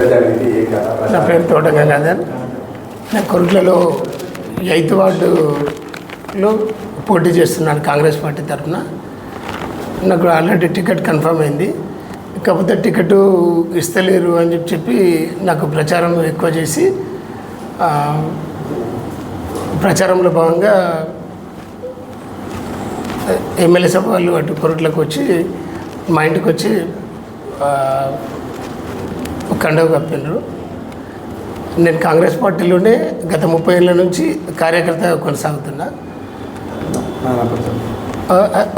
నా పేరు తోట గంగాధర్. నేను కొరుట్లలో ఎయిత్ వార్డులో పోటీ చేస్తున్నాను కాంగ్రెస్ పార్టీ తరఫున. నాకు ఆల్రెడీ టికెట్ కన్ఫర్మ్ అయింది. కాకపోతే టికెట్ ఇస్తలేరు అని చెప్పి చెప్పి నాకు ప్రచారం ఎక్కువ చేసి ప్రచారంలో భాగంగా ఎమ్మెల్యే సభ వాళ్ళు అటు కొరట్లకు వచ్చి మా ఇంటికి వచ్చి కండవ కప్పిండ్రు నేను కాంగ్రెస్ పార్టీలోనే గత ముప్పై ఏళ్ళ నుంచి కార్యకర్తగా కొనసాగుతున్నా.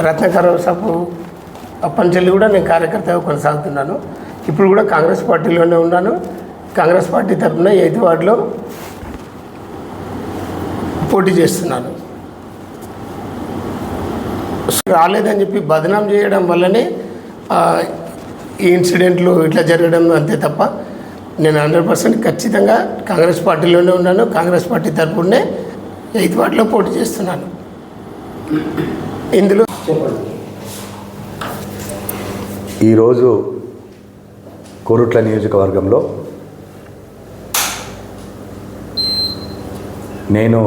రత్నకర ఆ, సాపు అప్పంచెల్లి కూడా నేను కార్యకర్తగా కొనసాగుతున్నాను. ఇప్పుడు కూడా కాంగ్రెస్ పార్టీలోనే ఉన్నాను. కాంగ్రెస్ పార్టీ తరఫున ఎయిత్ వార్డులో పోటీ చేస్తున్నాను. రాలేదని చెప్పి బదనాం చేయడం వల్లనే ఈ ఇన్సిడెంట్లు ఇట్లా జరగడం అంతే తప్ప నేను హండ్రెడ్ పర్సెంట్ ఖచ్చితంగా కాంగ్రెస్ పార్టీలోనే ఉన్నాను కాంగ్రెస్ పార్టీ తరఫునే ఎయిత్ వార్డులో పోటీ చేస్తున్నాను. ఇందులో ఈరోజు కోరుట్ల నియోజకవర్గంలో నేను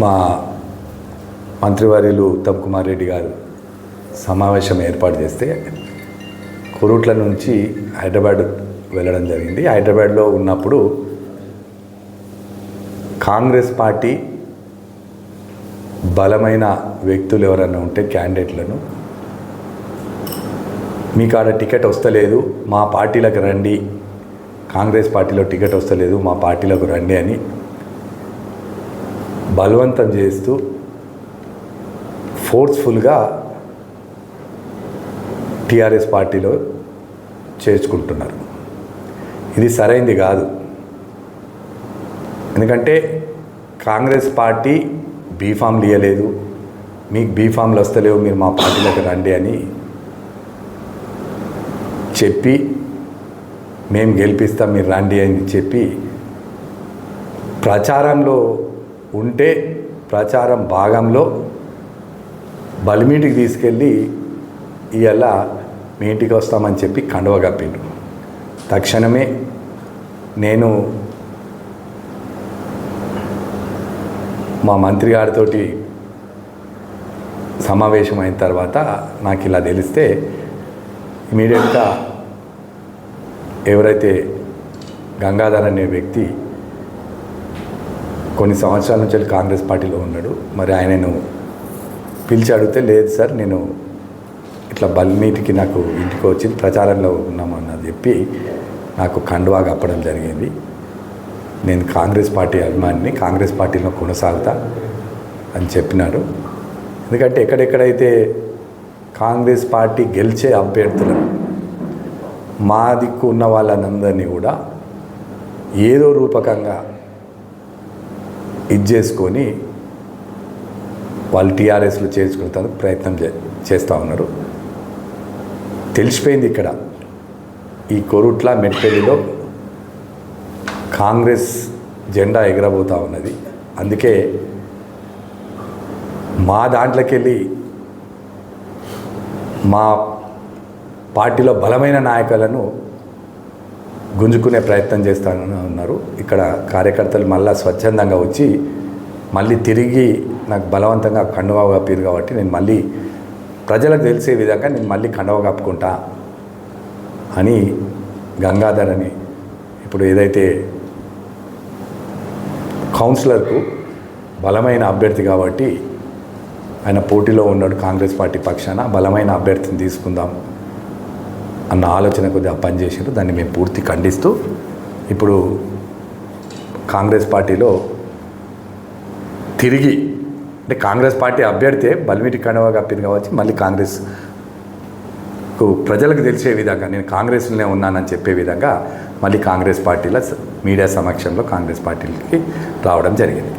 మా మంత్రివర్యులు ఉత్తమ్ కుమార్ రెడ్డి గారు సమావేశం ఏర్పాటు చేస్తే కురుట్ల నుంచి హైదరాబాద్ వెళ్ళడం జరిగింది. హైదరాబాద్లో ఉన్నప్పుడు కాంగ్రెస్ పార్టీ బలమైన వ్యక్తులు ఎవరైనా ఉంటే క్యాండిడేట్లను మీకు ఆడ టికెట్ వస్తలేదు మా పార్టీలకు రండి కాంగ్రెస్ పార్టీలో టికెట్ వస్తలేదు మా పార్టీలకు రండి అని బలవంతం చేస్తూ ఫోర్స్ఫుల్గా టీఆర్ఎస్ పార్టీలో చేర్చుకుంటున్నారు. ఇది సరైంది కాదు. ఎందుకంటే కాంగ్రెస్ పార్టీ బీఫామ్లు ఇవ్వలేదు మీకు బీఫామ్లు వస్తలేవు మీరు మా పార్టీలోకి రండి అని చెప్పి మేము గెలిపిస్తాం మీరు రండి అని చెప్పి ప్రచారంలో ఉంటే ప్రచారం భాగంలో బలిమీటికి తీసుకెళ్ళి ఇవాళ మీ ఇంటికి వస్తామని చెప్పి కండువ కప్పిండు తక్షణమే నేను మా మంత్రి గారితోటి సమావేశం అయిన తర్వాత నాకు ఇలా తెలిస్తే ఇమీడియట్గా ఎవరైతే గంగాధర్ అనే వ్యక్తి కొన్ని సంవత్సరాల నుంచి వెళ్ళి కాంగ్రెస్ పార్టీలో ఉన్నాడు మరి ఆయనను పిలిచి అడిగితే లేదు సార్ నేను ఇట్లా బల్మీటికి నాకు ఇంటికి వచ్చి ప్రచారంలో ఉన్నామన్నది చెప్పి నాకు కండువా కప్పడం జరిగింది. నేను కాంగ్రెస్ పార్టీ అభిమానిని కాంగ్రెస్ పార్టీలో కొనసాగుతా అని చెప్పినారు. ఎందుకంటే ఎక్కడెక్కడైతే కాంగ్రెస్ పార్టీ గెలిచే అభ్యర్థులను మా దిక్కు ఉన్న వాళ్ళనందరినీ కూడా ఏదో రూపకంగా ఇది చేసుకొని వాళ్ళు టీఆర్ఎస్లో చేర్చుకుంటానికి ప్రయత్నం చే చేస్తూ ఉన్నారు. తెలిసిపోయింది ఇక్కడ. ఈ కొరుట్ల మెట్పల్లిలో కాంగ్రెస్ జెండా ఎగరబోతూ ఉన్నది. అందుకే మా దాంట్లోకి వెళ్ళి మా పార్టీలో బలమైన నాయకులను గుంజుకునే ప్రయత్నం చేస్తానని ఉన్నారు ఇక్కడ కార్యకర్తలు మళ్ళీ స్వచ్ఛందంగా వచ్చి మళ్ళీ తిరిగి నాకు బలవంతంగా కండువా కప్పారు కాబట్టి నేను మళ్ళీ ప్రజలకు తెలిసే విధంగా నేను మళ్ళీ కండవ కప్పుకుంటా అని గంగాధర్ అని ఇప్పుడు ఏదైతే కౌన్సిలర్కు బలమైన అభ్యర్థి కాబట్టి ఆయన పోటీలో ఉన్నాడు కాంగ్రెస్ పార్టీ పక్షాన బలమైన అభ్యర్థిని తీసుకుందాం అన్న ఆలోచన కొద్దిగా పనిచేసారు దాన్ని మేము పూర్తి ఖండిస్తూ ఇప్పుడు కాంగ్రెస్ పార్టీలో తిరిగి అంటే కాంగ్రెస్ పార్టీ అభ్యర్థి బల్మిటి కండవా కప్పింది కావచ్చు మళ్ళీ కాంగ్రెస్కు ప్రజలకు తెలిసే విధంగా నేను కాంగ్రెస్లోనే ఉన్నానని చెప్పే విధంగా మళ్ళీ కాంగ్రెస్ పార్టీలో మీడియా సమక్షంలో కాంగ్రెస్ పార్టీలకి రావడం జరిగింది.